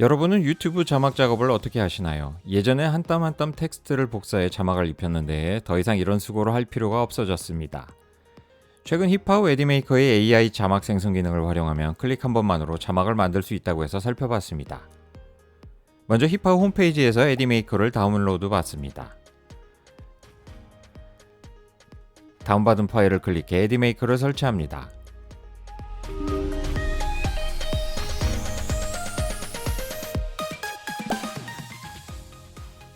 여러분은 유튜브 자막 작업을 어떻게 하시나요? 예전에 한 땀 한 땀 텍스트를 복사해 자막을 입혔는데 더 이상 이런 수고를 할 필요가 없어졌습니다. 최근 힙하우 에디메이커의 AI 자막 생성 기능을 활용하면 클릭 한 번만으로 자막을 만들 수 있다고 해서 살펴봤습니다. 먼저 힙하우 홈페이지에서 에디메이커를 다운로드 받습니다. 다운받은 파일을 클릭해 에디메이커를 설치합니다.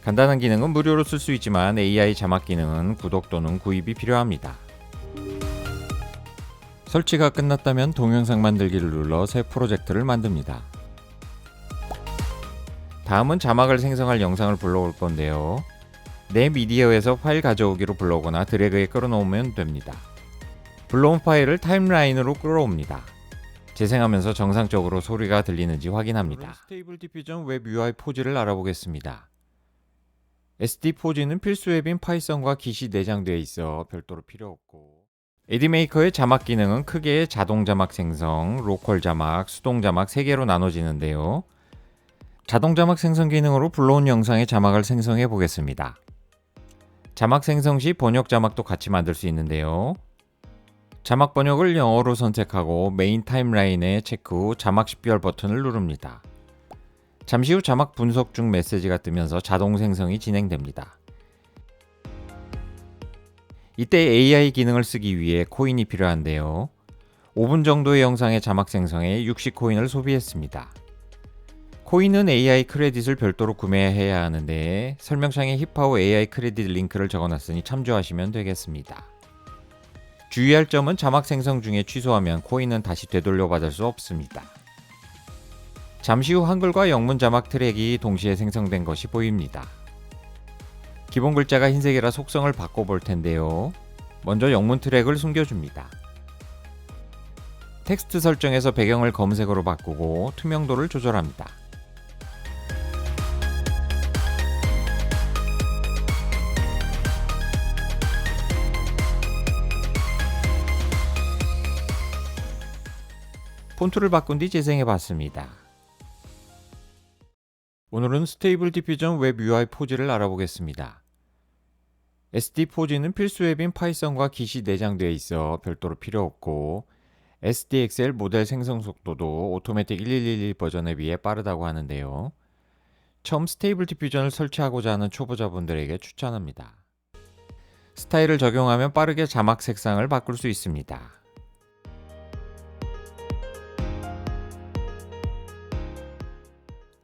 간단한 기능은 무료로 쓸 수 있지만 AI 자막 기능은 구독 또는 구입이 필요합니다. 설치가 끝났다면 동영상 만들기를 눌러 새 프로젝트를 만듭니다. 다음은 자막을 생성할 영상을 불러올 건데요. 내 미디어에서 파일 가져오기로 불러오거나 드래그에 끌어놓으면 됩니다. 불러온 파일을 타임라인으로 끌어옵니다. 재생하면서 정상적으로 소리가 들리는지 확인합니다. 스테이블 디퓨전 웹 UI 포즈를 알아보겠습니다. SD 포즈는 필수 앱인 파이썬과 깃이 내장되어 있어 별도로 필요 없고 에디메이커의 자막 기능은 크게 자동 자막 생성, 로컬 자막, 수동 자막 3개로 나눠지는데요. 자동 자막 생성 기능으로 불러온 영상의 자막을 생성해 보겠습니다. 자막 생성 시 번역 자막도 같이 만들 수 있는데요. 자막 번역을 영어로 선택하고 메인 타임라인에 체크 후 자막 식별 버튼을 누릅니다. 잠시 후 자막 분석 중 메시지가 뜨면서 자동 생성이 진행됩니다. 이때 AI 기능을 쓰기 위해 코인이 필요한데요. 5분 정도의 영상의 자막 생성에 60코인을 소비했습니다. 코인은 AI 크레딧을 별도로 구매해야 하는데 설명창에 힙하우 AI 크레딧 링크를 적어놨으니 참조하시면 되겠습니다. 주의할 점은 자막 생성 중에 취소하면 코인은 다시 되돌려 받을 수 없습니다. 잠시 후 한글과 영문 자막 트랙이 동시에 생성된 것이 보입니다. 기본 글자가 흰색이라 속성을 바꿔볼 텐데요. 먼저 영문 트랙을 숨겨줍니다. 텍스트 설정에서 배경을 검은색으로 바꾸고 투명도를 조절합니다. 폰트를 바꾼 뒤 재생해 봤습니다. 오늘은 스테이블 디퓨전 웹 UI 포즈를 알아보겠습니다. SD 포즈는 필수 앱인 파이썬과 깃이 내장되어 있어 별도로 필요 없고 SDXL 모델 생성 속도도 오토매틱 1111 버전에 비해 빠르다고 하는데요. 처음 스테이블 디퓨전을 설치하고자 하는 초보자분들에게 추천합니다. 스타일을 적용하면 빠르게 자막 색상을 바꿀 수 있습니다.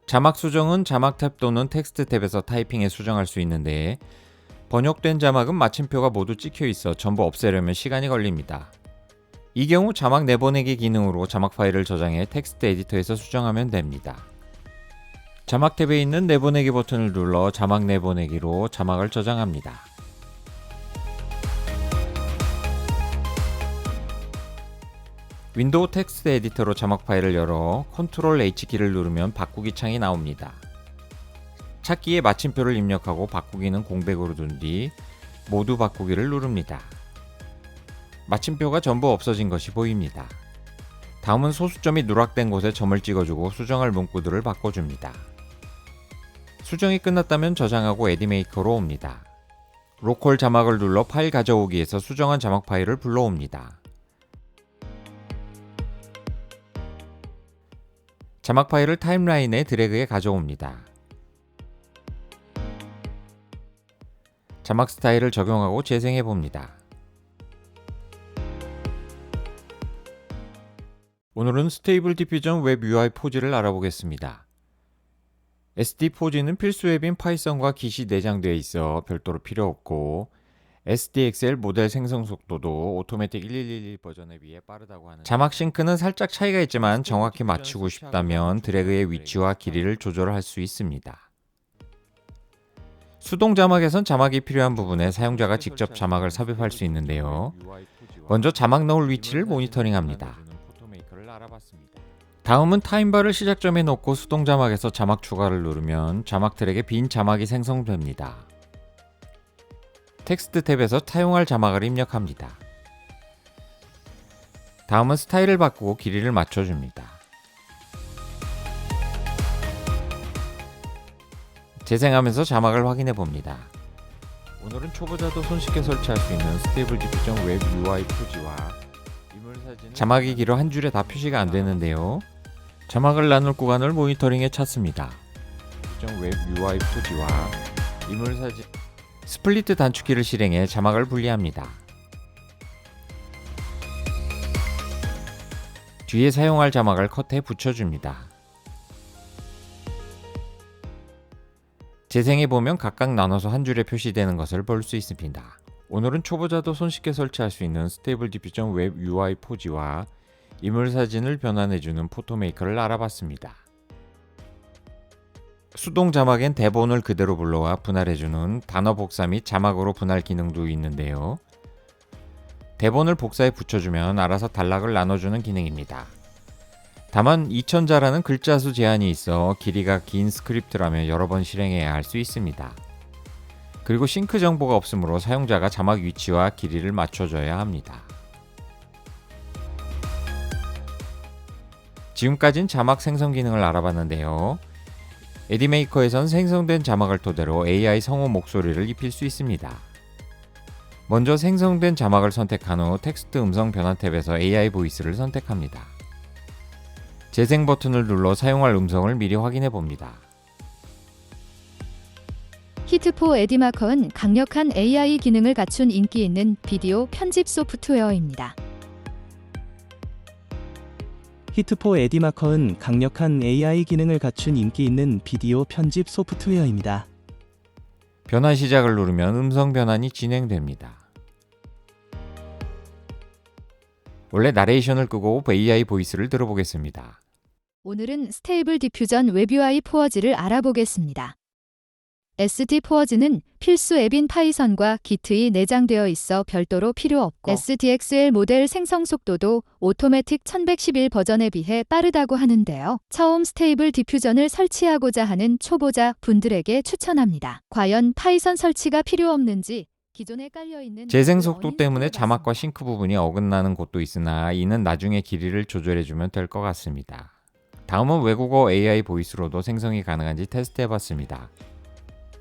자막 수정은 자막 탭 또는 텍스트 탭에서 타이핑에 수정할 수 있는데 번역된 자막은 마침표가 모두 찍혀 있어 전부 없애려면 시간이 걸립니다. 이 경우 자막 내보내기 기능으로 자막 파일을 저장해 텍스트 에디터에서 수정하면 됩니다. 자막 탭에 있는 내보내기 버튼을 눌러 자막 내보내기로 자막을 저장합니다. 윈도우 텍스트 에디터로 자막 파일을 열어 컨트롤 H키를 누르면 바꾸기 창이 나옵니다. 찾기에 마침표를 입력하고 바꾸기는 공백으로 둔 뒤 모두 바꾸기를 누릅니다. 마침표가 전부 없어진 것이 보입니다. 다음은 소수점이 누락된 곳에 점을 찍어주고 수정할 문구들을 바꿔줍니다. 수정이 끝났다면 저장하고 에디메이커로 옵니다. 로컬 자막을 눌러 파일 가져오기에서 수정한 자막 파일을 불러옵니다. 자막 파일을 타임라인에 드래그해 가져옵니다. 자막 스타일을 적용하고 재생해 봅니다. 오늘은 스테이블 디퓨전 웹 UI 포즈를 알아보겠습니다. SD 포즈는 필수 앱인 파이썬과 깃이 내장되어 있어 별도로 필요 없고 SDXL 모델 생성 속도도 오토매틱 1111 버전에 비해 빠르다고 하는 자막 싱크는 살짝 차이가 있지만 정확히 맞추고 싶다면 드래그의 위치와 길이를 조절할 수 있습니다. 수동 자막에선 자막이 필요한 부분에 사용자가 직접 자막을 삽입할 수 있는데요. 먼저 자막 넣을 위치를 모니터링합니다. 다음은 타임바를 시작점에 놓고 수동 자막에서 자막 추가를 누르면 자막 트랙에 빈 자막이 생성됩니다. 텍스트 탭에서 사용할 자막을 입력합니다. 다음은 스타일을 바꾸고 길이를 맞춰줍니다. 재생하면서 자막을 확인해 봅니다. 오늘은 초보자도 손쉽게 설치할 수 있는 스테이블 디퓨전 웹 UI 표지와 자막이 길어 한 줄에 다 표시가 안 되는데요. 자막을 나눌 구간을 모니터링에 찾습니다. 웹 UI 표지와 이물 사진 스플리트 단축키를 실행해 자막을 분리합니다. 뒤에 사용할 자막을 컷해 붙여줍니다. 재생해 보면 각각 나눠서 한 줄에 표시되는 것을 볼 수 있습니다. 오늘은 초보자도 손쉽게 설치할 수 있는 스테이블 디퓨전 웹 UI 포지와 이물 사진을 변환해주는 포토메이커를 알아봤습니다. 수동 자막엔 대본을 그대로 불러와 분할해주는 단어 복사 및 자막으로 분할 기능도 있는데요. 대본을 복사해 붙여주면 알아서 단락을 나눠주는 기능입니다. 다만 2000자라는 글자 수 제한이 있어 길이가 긴 스크립트라면 여러 번 실행해야 할 수 있습니다. 그리고 싱크 정보가 없으므로 사용자가 자막 위치와 길이를 맞춰줘야 합니다. 지금까진 자막 생성 기능을 알아봤는데요. 에디메이커에선 생성된 자막을 토대로 AI 성우 목소리를 입힐 수 있습니다. 먼저 생성된 자막을 선택한 후 텍스트 음성 변환 탭에서 AI 보이스를 선택합니다. 재생 버튼을 눌러 사용할 음성을 미리 확인해 봅니다. 히트포 에디마커는 강력한 AI 기능을 갖춘 인기 있는 비디오 편집 소프트웨어입니다. 히트포 에디마커은 강력한 AI 기능을 갖춘 인기 있는 비디오 편집 소프트웨어입니다. 변환 시작을 누르면 음성 변환이 진행됩니다. 원래 나레이션을 끄고 AI 보이스를 들어보겠습니다. 오늘은 스테이블 디퓨전 웹 UI 포어즈를 알아보겠습니다. SD 포어즈는 필수 앱인 파이썬과 기트이 내장되어 있어 별도로 필요 없고 SDXL 모델 생성 속도도 오토매틱 1111 버전에 비해 빠르다고 하는데요. 처음 스테이블 디퓨전을 설치하고자 하는 초보자 분들에게 추천합니다. 과연 파이썬 설치가 필요 없는지 기존에 깔려 있는 재생 속도 때문에 자막과 싱크 부분이 어긋나는 곳도 있으나 이는 나중에 길이를 조절해주면 될 것 같습니다. 다음은 외국어 AI 보이스로도 생성이 가능한지 테스트해 봤습니다.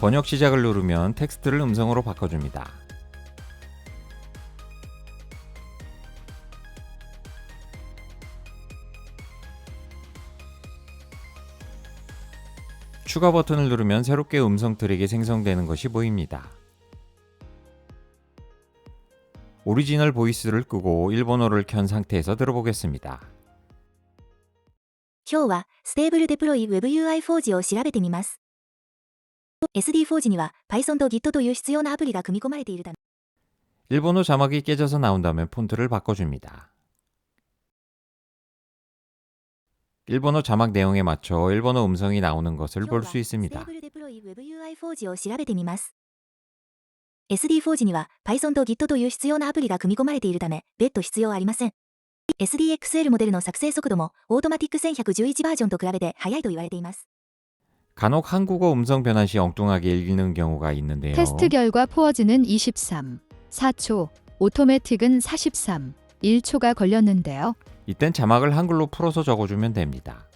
번역 시작을 누르면 텍스트를 음성으로 바꿔줍니다. 추가 버튼을 누르면 새롭게 음성 트랙이 생성되는 것이 보입니다. 오리지널 보이스를 끄고 일본어를 켠 상태에서 들어보겠습니다. 今日はステーブルデプロイ WebUI フォージを調べてみます SD4G 니は Python と Git という必要なアプリが組み込まれているため일본어 자막이 깨져서 나온다면 폰트를 바꿔줍니 다. 일본어 자막 내용에 맞춰 일본어 음성이 나오는 것을 볼 수 있습니 다. SD4G には Python と Git という必要なアプリが組み込まれているため、別途必要ありません。SDXL モデルの作成速度もオートマティック1111バージョンと比べて速いと言われています。 간혹 한국어 음성 변환 시 엉뚱하게 읽는 경우가 있는데요. 테스트 결과 포어즈는 23, 4초, 오토매틱은 43, 1초가 걸렸는데요. 이땐 자막을 한글로 풀어서 적어주면 됩니다.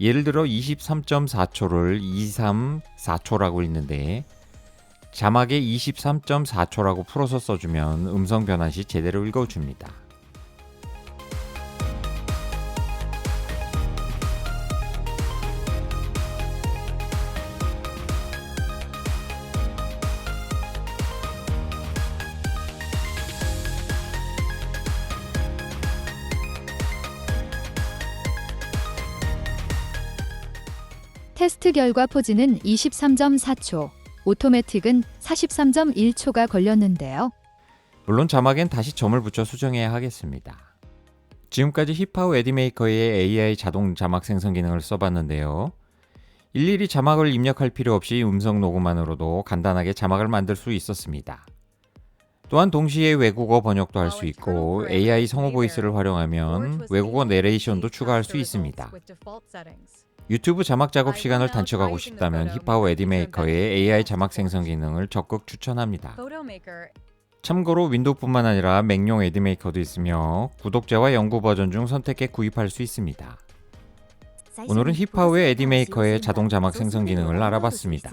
예를 들어 23.4초를 234초라고 읽는데 자막에 23.4초라고 풀어서 써주면 음성 변환 시 제대로 읽어줍니다. 테스트 결과 포즈는 23.4초, 오토매틱은 43.1초가 걸렸는데요. 물론 자막엔 다시 점을 붙여 수정해야 하겠습니다. 지금까지 힙하우 에디메이커의 AI 자동 자막 생성 기능을 써봤는데요. 일일이 자막을 입력할 필요 없이 음성 녹음만으로도 간단하게 자막을 만들 수 있었습니다. 또한 동시에 외국어 번역도 할 수 있고 AI 성우 보이스를 활용하면 외국어 내레이션도 추가할 수 있습니다. 유튜브 자막 작업 시간을 단축하고 싶다면 힙하우 에디메이커의 AI 자막 생성 기능을 적극 추천합니다. 참고로 윈도우뿐만 아니라 맥용 에디메이커도 있으며 구독자와 연구 버전 중 선택해 구입할 수 있습니다. 오늘은 힙하우의 에디메이커의 자동 자막 생성 기능을. 알아봤습니다.